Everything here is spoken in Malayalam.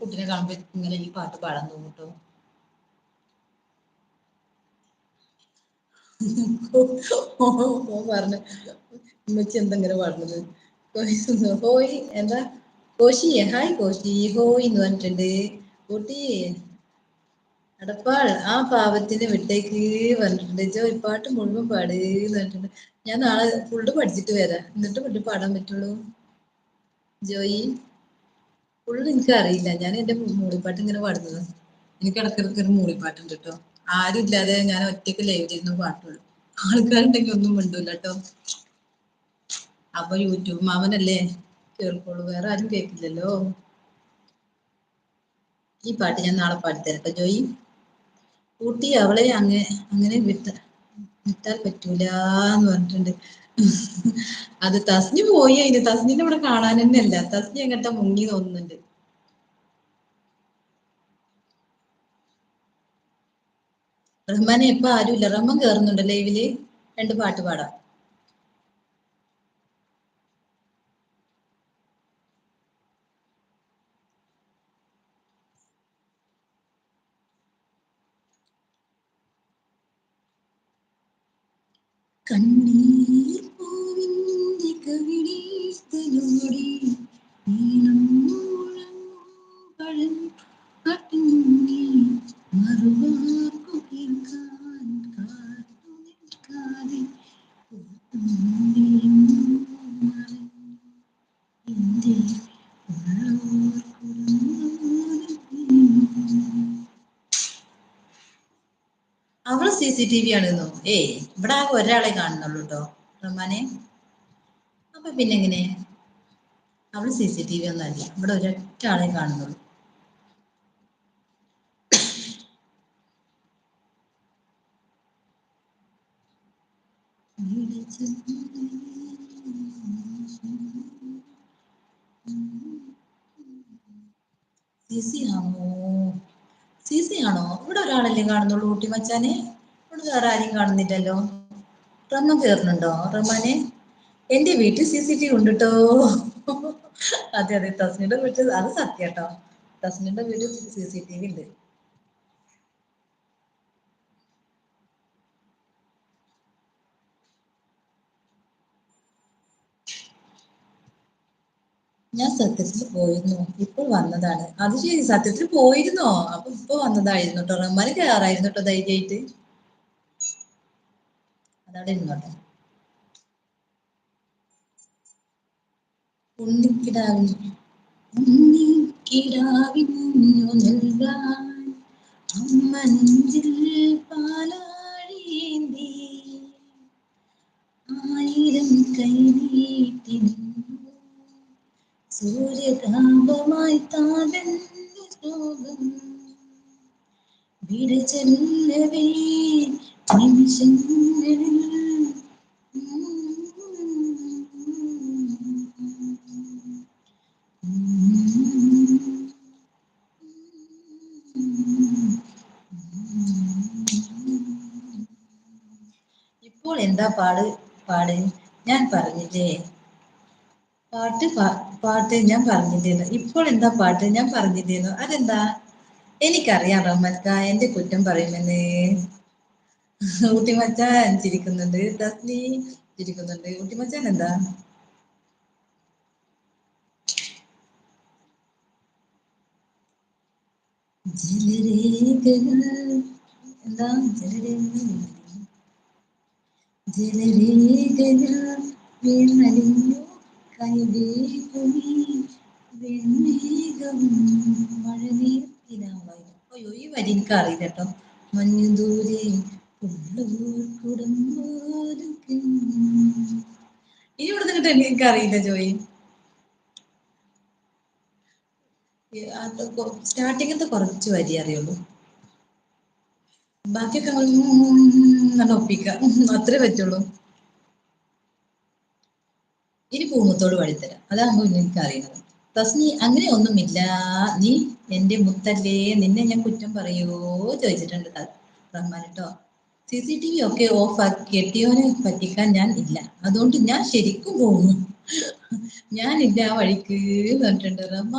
കുട്ടിനെ കാണുമ്പോ ഇങ്ങനെ ഈ പാട്ട് പാടാൻ തോന്നുട്ടോ? ഓൻ പറഞ്ഞു. ഉമ്മച്ചി എന്തെങ്കിലും പാടുന്നത്? ഹോയ് എന്താ? കോശിയെ ഹായ് കോശി ഹോയ് എന്ന് പറഞ്ഞിട്ടുണ്ട്. കുട്ടി അടപ്പാൾ ആ പാവത്തിന് വിട്ടേക്ക് പറഞ്ഞിട്ടുണ്ട്. ജോ ഈ പാട്ട് മുഴുവൻ പാട് പറഞ്ഞിട്ടുണ്ട്. ഞാൻ നാളെ ഫുള്ള് പഠിച്ചിട്ട് വരാം. എന്നിട്ട് ഫുള്ള് പാടാൻ പറ്റുള്ളൂ. ജോയി ഫുള്ള് എനിക്ക് അറിയില്ല. ഞാൻ എന്റെ മൂളിപ്പാട്ട് ഇങ്ങനെ പാടുന്നത്. എനിക്ക് ഇടക്കിടക്ക് ഒരു മൂളിപ്പാട്ടുണ്ട് കേട്ടോ ആരും ഇല്ലാതെ ഞാൻ ഒറ്റയ്ക്ക് ലൈവിലിരുന്ന് പാട്ടുള്ളൂ. ആൾക്കാരുണ്ടെങ്കിൽ ഒന്നും മിണ്ടൂല കേട്ടോ അപ്പൊ യൂട്യൂബ് മാമനല്ലേ? കേൾക്കോളൂ വേറെ ആരും കേൾക്കില്ലല്ലോ. ഈ പാട്ട് ഞാൻ നാളെ പാടിത്തരട്ടെ ജോയി ഊട്ടി അവളെ അങ്ങ അങ്ങനെ വിട്ട വിട്ടാൽ പറ്റൂല എന്ന് പറഞ്ഞിട്ടുണ്ട്. അത് തസ്നി പോയി അതിന് തസ്നിന്റെ ഇവിടെ കാണാൻ തന്നെ അല്ല തസ്നി എങ്ങട്ടാ മുങ്ങി തോന്നുന്നുണ്ട്. റഹ്മാനെ ഇപ്പൊ ആരുമില്ല. റഹ്മാൻ കേറുന്നുണ്ട് ലൈവിൽ രണ്ട് പാട്ട് പാടാം. കണ്ണീർ കാത്തു നിൽക്കാതെ അവൾ സി സി ടി വി ആണെന്നോ ഏയ് ഇവിടെ ആകെ ഒരാളെ കാണുന്നുള്ളൂ കേട്ടോ റഹ്മാനെ. അപ്പൊ പിന്നെ അവൾ സി സി ടി വി ഒന്നും അല്ല. ഇവിടെ ഒരൊറ്റ ആളെ കാണുന്നുള്ളൂ. സി സി ആണോ? സി സി ആണോ? ഇവിടെ ഒരാളല്ലേ കാണുന്നുള്ളൂ ഊട്ടി മച്ചാനെ. ഇവിടെ വേറെ ആരെയും കാണുന്നില്ലല്ലോ. റമ്മ കേറുന്നുണ്ടോ? റഹ്മാനെ എന്റെ വീട്ടിൽ സി സി ടി വി ഉണ്ട് കേട്ടോ അതെ അതെ തസ്മിന്റെ വീട്ടിൽ അത് സത്യ കേട്ടോ തസ്മിന്റെ വീട്ടിൽ സി സി ടി വി ഉണ്ട്. ഞാൻ സത്യത്തിൽ പോയിരുന്നു. ഇപ്പോൾ വന്നതാണ്. അത് ശരി സത്യത്തിൽ പോയിരുന്നോ? അപ്പൊ ഇപ്പൊ വന്നതായിരുന്നു കേട്ടോ റഹ്മാന് കയറായിരുന്നു കേട്ടോ ധൈര്യമായിട്ട്. അതവിടെ ഇരുന്നോട്ടെ ഉണ്ണിക്കിടാവിന്. ഉണ്ണിക്കിടാവിനു നൽകാൻ അമ്മ നെഞ്ചിൽ പാലാഴേന്തി ആയിരം കൈ നീട്ടി നിന്നു. സൂര്യകാന്തമായി താതന്റെ ശോകം വിട ചെല്ലവേ നിമിഷങ്ങളിൽ ഇപ്പോൾ എന്താ പാട്? പാട്. ഞാൻ പറഞ്ഞില്ലേ? പാട്ട് പാട്ട് ഞാൻ പറഞ്ഞില്ലേന്നു. ഇപ്പോൾ എന്താ പാട്ട് ഞാൻ പറഞ്ഞില്ലേന്നു? അതെന്താ? എനിക്കറിയാം റഹ്മത്ക എന്റെ കുറ്റം പറയുമെന്ന്. ഊട്ടിമച്ചാൻ ചിരിക്കുന്നുണ്ട്. തസ്ലി ചിരിക്കുന്നുണ്ട്. ഊട്ടിമച്ചാൻ എന്താ? ജലരേഖകൾ എന്താ? ജലരേഖകൾ ജലരേഖകൾ വീണലിഞ്ഞു കൈവേകുമി വെണ്ണീകം മഴനീർത്തിനാവായി അയ്യോ ഈ വരി എനിക്ക് അറിയില്ല കേട്ടോ മഞ്ഞു ദൂരെ ഇനി ഇവിടെ എനിക്ക് അറിയില്ല ജോയി. സ്റ്റാർട്ടിങ്ങത്തെ കുറച്ച് വരി അറിയുള്ളൂ. ബാക്കിയൊക്കെ നല്ല ഒപ്പിക്കാം. അത്രേ പറ്റുള്ളൂ. ഇനി പൂമുത്തോട് വഴിത്തരാം അതാകുമ്പോൾ എനിക്ക് അറിയുന്നത് തസ്നി അങ്ങനെ ഒന്നുമില്ല. നീ എന്റെ മുത്തല്ലേ നിന്നെ ഞാൻ കുറ്റം പറയോ ചോദിച്ചിട്ടുണ്ട് റഹ്മാൻ കേട്ടോ സി സി ടി വി ഒക്കെ ഓഫ് ആക്കി കെട്ടിയോനെ പറ്റിക്കാൻ ഞാൻ ഇല്ല. അതുകൊണ്ട് ഞാൻ ശരിക്കും പോകുന്നു ഞാനില്ല ആ വഴിക്ക് പറഞ്ഞിട്ടുണ്ട്. റഹ്മാൻ